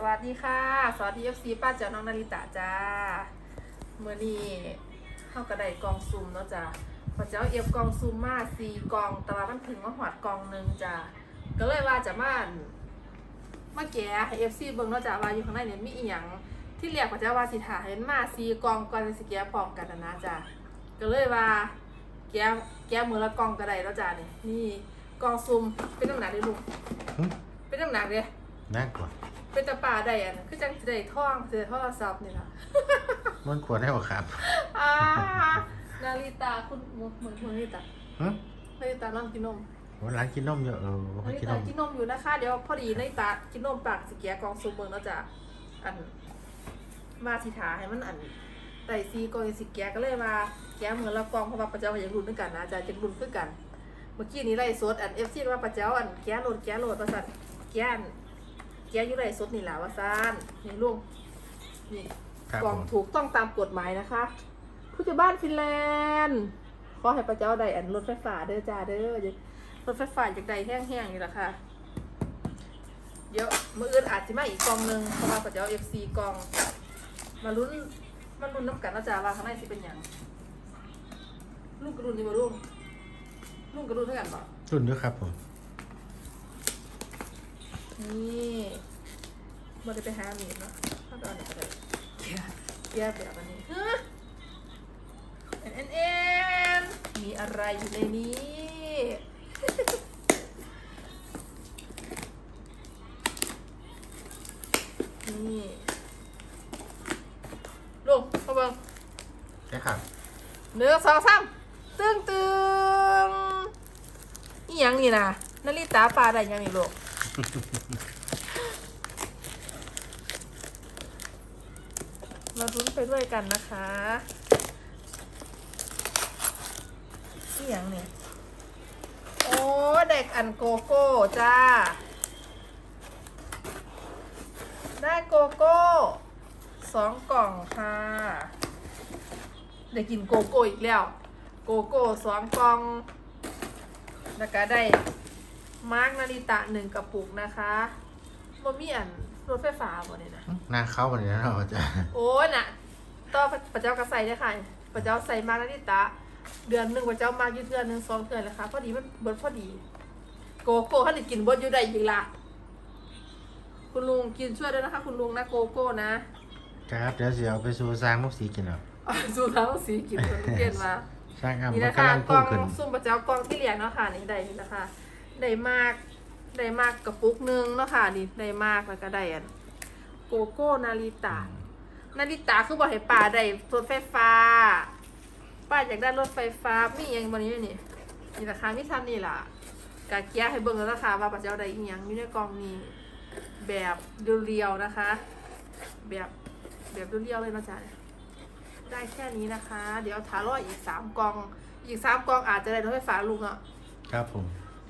สวัสดีค่ะสวัสดีเอฟซีป้าเจ้าน้องนาริตะจ้าเมื่อนี้เข้ากระไดกล่องซุ่มเนาะจ้าพอเจ้าเอฟกล่องซุ่มมาสี่กล่องแต่ว่ามันถึงมาหอดกล่องหนึ่งจ้าก็เลยว่าจะมามาแกะให้เอฟซีเบิ่งเนาะจ้าว่าอยู่ข้างในเนี่ยมีอีหยังที่เรียกว่าเจ้าว่าสิถาเห็นมาสี่กล่องก่อนสิแกะพร้อมกันนะนะจ้าก็เลยว่าแกะแกะมือละกล่องกระไดแล้วจ้านี่นี่กล่องซุ่มเป็นน้ำหนักเด้ลูกหึเป็นน้ำหนักเด้น่ากลัวเป็นตาป่าได้อันคือจังสิได้ท่องสิได้โทรศัพท์นี่ล่ะ มันควรให้บ่ครับอ่านาริตาคุณหมือมือนาริตาหึนาริตานอนกินนมวันร้านกินนมเยอะเออนาให้ริกินนตามกินนมอยู่นะคะ เดี๋ยวพอดีนาริตากินนมปากสิแกะกองซูเมืองแล้วจ้ะอันมาสิถาให้มันอันไต่ซีกองสิแกะก็เลยมาแกะเหมือนละกองเพราะว่าประเจ้าอยากรุ่นด้วยกันนะจ้ะจะรุ่นคือกัน เมื่อกี้นี้ไล่สดอันเอฟซีว่าประเจ้าอันแกะโหลดแกะโหลดประสันแกะอัน แกะอยู่ไล่สดนี่แหละว่าซานนี่ลุงนี่ครับกล่องผมถูกต้องตามกฎหมายนะคะ ผู้จัดบ้านฟินแลนด์ขอให้พระเจ้าใดอันรถไฟฟ้าเด้อจ้าเด้ออย่ารถไฟฟ้าจากใดแห้งๆนี่แหละค่ะ เดี๋ยวมืออื่นอาจจะมาอีกกล่องหนึงเพราะว่าพระเจ้าเอฟซีกล่อง มาลุ้นมาลุ้นน้ำกันนะจ้าว่าข้างในสิเป็นหยังลูกกระดุนนี่มาลูกลูกกระดุนเท่ากันปะ รุ่นด้วยครับผม นี่มันจะไปหาหมีเนาะถ้าเอาไหนก็ได้แยกแบบอันนี้ฮะเอ็นเอ็นเอ็นมีอะไรอยู่ในนี้นี่ลงเข้าเบังใช่ครับหนึ่งสองสามตึงตึงนี่ยังนี่นะนาฬิตาปลาได้ยังนี่ลูก มารุ้นไปด้วยกันนะคะนี่ยงเนี่ย โอ้ เด็กอันโกโก้จ้า ได้โกโก้สองกล่องค่ะ ได้กินโกโก้อีกแล้ว โกโก้สองกล่อง แล้วก็ได้ มาร์กนาริตะหนึ่งกระปุกนะคะบ่มีอันรถไฟฟ้าบ่เนี่ยนะหึหน้าเข้าวันนี้แล้วอาจารย์โอ้ยน่ะต่อพระเจ้ากระใส่เนี่ยค่ะพระเจ้าใส่มานาริตะ เดือนหนึ่งพระเจ้ามาอยู่เดือนหนึ่งสองเดือนเลยค่ะพอดีมันเบิดพอดี โกโก้ท่านได้กินเบิดอยู่ได้อีกละคุณลุงกินช่วยด้วยนะคะ คุณลุงนะโกโก้นะครับเดี๋ยวสิเอาไปสู่สร้างมุกสีกินเอาเอาสูตรแล้วสีกินคนเปลี่ยนมาสร้างอะนี่มันนะคะกำลังกพุ่องงขึ้นซุ่มประเจ้ากองที่เลี้ยงเนาะค่ะนี่ได้นี่นะคะ ได้มากได้มากกระปุกหนึงเนาะค่ะนี่ได้มากแล้วก็ได้อันโกโก้นาริตะนาริตาคือบอกให้ป้าได้รถไฟฟ้าป้าอยากได้รถไฟฟ้ามีอหยังบนนี้นี่นี่ราคามีทำนี่ล่ะกะเกียให้เบิ่งแล้วราคาว่าปัจเจ้าได้อีหยังอยู่ในกล่องนี้แบบเรียวๆนะคะ แบบแบบเรียวๆเลยเนาะจ๊ะได้แค่นี้นะคะ เดี๋ยวถารออีกสามกล่อง อีกสามกล่องอาจจะได้รถไฟฟ้าลุงอะครับผม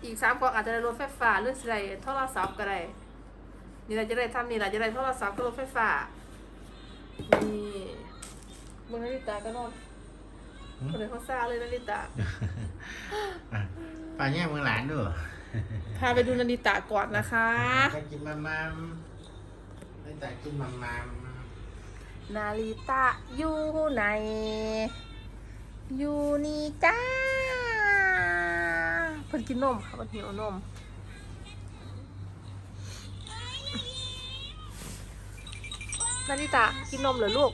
อีกสามกล่องอาจจะได้รถไฟฟ้าหรือสิได้โทรศัพท์ก็ได้นี่เราจะได้ทำนี่เราจะได้โทรศัพท์กับรถไฟฟ้านี่มึงนาริตาก็นอนคนเลยเขาซ่าเลยนาริตาอะป่าแย่มึงหลานด้วยพาไปดูนาริตาก่อนนะคะจะกินมามามไม่แต่กินมามามนาริตะอยู่ไหนอยู่นี่จ้า เพิ่นกินนมค่ะเพิ่นหิวนมนาริตะกินนมเหรอลูก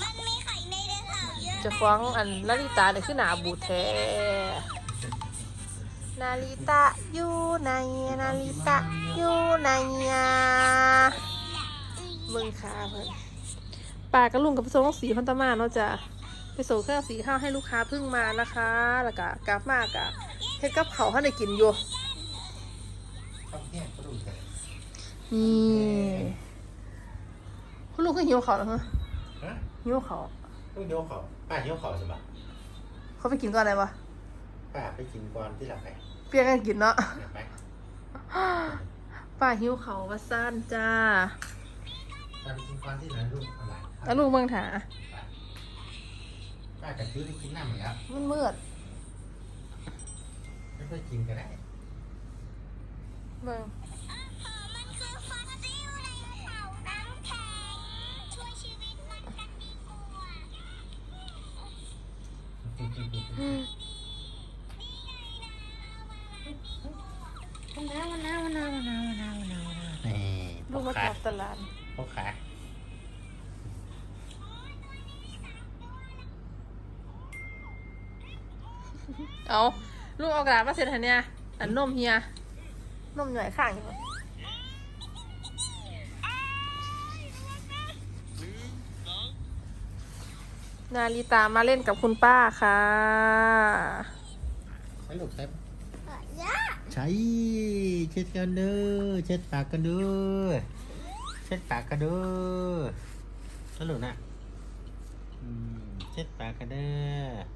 มันมีไข่ในเดือนสาวเยอะจะฟ้องอันนาริตาเนี่ยคือหนาบูดแท้นาริตะอยู่ไหนนาริตะอยู่ไหนอะเบิ่งขาเพิ่นป่ากระลุงกับผสมสีพันตมาเนาะจ้ะไปส่งเครื่องสีข้าวให้ลูกค้าเพิ่งมานะคะ แล้วก็กลับมากะ เฮ็ดกับเขาวให้ได้กินอยู่ต้องแยกกระดูกแต่นี่คุณลุงคือหิวเขาวแล้วเหรอฮะหิวเขาวต้องโยกเขาป้าโยกเขาใช่ปะเขาไปกินก่อนอะไรวะป้าไปกินก่อนที่หลับไปเปลี่ยนกันกินเนาะ เห็นไหมป้าหิวเขาวว่าซ่านจ้าป้าไปกินก่อนที่หลังลูกอะไรแล้วลูกเมืองถาป้ากับซื้อไปกินน้ำเหมือนกันมันมืด ไม่ค่อยกินก็ได้เบิ่งวันน้ว่าตลาดพวกขเอา ลูกเอากระดาษมาเซ็นให้เนี่ยอันนมเฮียนมหน่อยข้างอยู่บ่นาริตามาเล่นกับคุณป้าค่ะใช้ลูกใช้ย่าใช้เช็ดกันเด้อเช็ดปากกันเด้อเช็ดปากกันเด้อใช้ลูกนะอืมเช็ดปากกันเด้อเ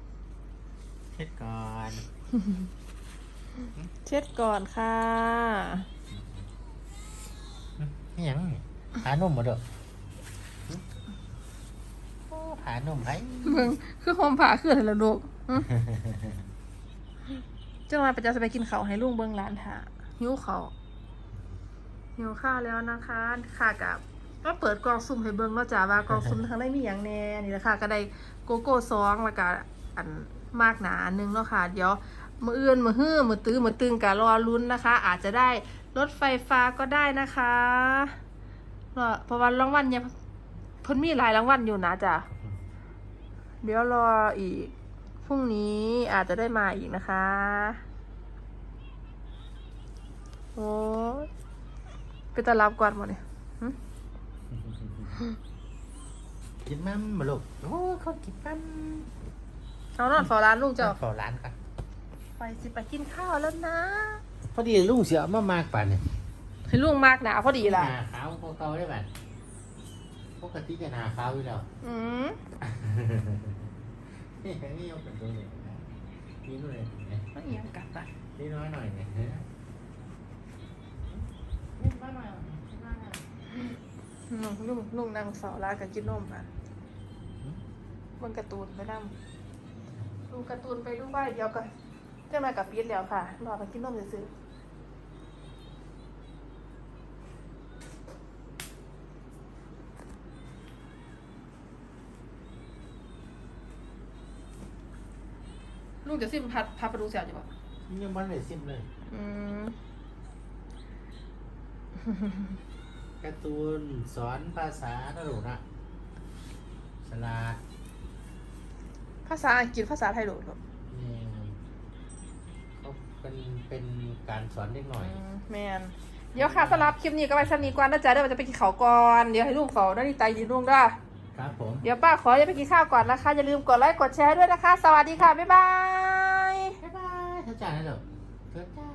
ช็ดก่อน เช็ดก่อนค่ะนี่ยังนี่ผานุ่มมาเด้อโอ้ผานุ่มไผเบิ่งคือหอมผ่าคืออะไรล่ะลูกหึจังหวะประจะไปกินข้าวให้ลุงเบิ่งร้านท่าหิวข้าวหิวข้าวแล้วนะคะค่ะกับมาเปิดกล่องซุ่มให้เบิ่งเนาะจ้าว่ากล่องซุ่มทางได้มีหยังแหน่นี่แหละค่ะก็ได้โกโก้ซองแล้วก็อัน มากหนานหนึงเนาะค่ะ เดี๋ยวมืออื่นมือฮื้อมือตื้อมือตึงก็รอลุ้นนะคะ อาจจะได้รถไฟฟ้าก็ได้นะคะเพราะว่ารางวัลเนี่ยเพิ่นมีหลายรางวัลอยู่นะจ้ะเดี๋ยวรออีกพรุ่งนี้อาจจะได้มาอีกนะคะโอ้ไปตลับก่อนหมดเนี่ยกินมั่มาลูกโอ้เขากินมั่ม เอานอนฟอร้านลุงเจ้าเฝ้าร้านกันไปสิไปกินข้าวแล้วนะ พอดีลุงเสียมามากป่านเนี่ยให้ลุงมากหนาพอดีล่ะหนาขาวพวกเขาได้ป่ะปกติจะหนาขาวอยู่แล้วอืมนี่นี่ยกเป็นตัวเลยนะนี่นู่นเลยเนี่ยไม่เอียงกลับอะนี่น้อยหน่อยเนี่ยอืมลุงลุงนั่งเฝ้าร้านกับกินนมอะมันการ์ตูนไปนั่ง ดูการ์ตูนไปดูบ้านเดียวกันจะมากับปีดแล้วค่ะรอไปกินนมซื้อๆลุงจะซิมพัดพัดประตูเสียอยู่ปะนี่ยังมันเลยซิมเลยอืมการ์ตูนสอนภาษาตลกนะสลาด ภาษาอังกฤษภาษาไทยโดดลูกนี่เขาเป็นเป็นการสอนเล็กหน่อย อืมแมนเดี๋ยวค่ะสำหรับคลิปนี้ก็ไปสนีก่อนนะจ๊ะเดี๋ยวมันจะไปกินข้าวก่อนเดี๋ยวให้ลุงเฝ้าได้ดีใจดีลุงด้วยครับผม เดี๋ยวป้าขอจะไปกินข้าวก่อนนะคะอย่าลืมกดไลค์กดแชร์ด้วยนะคะ สวัสดีค่ะบ๊ายบาย บ๊ายบายเท่าจ้านะลูกเท่าจ้า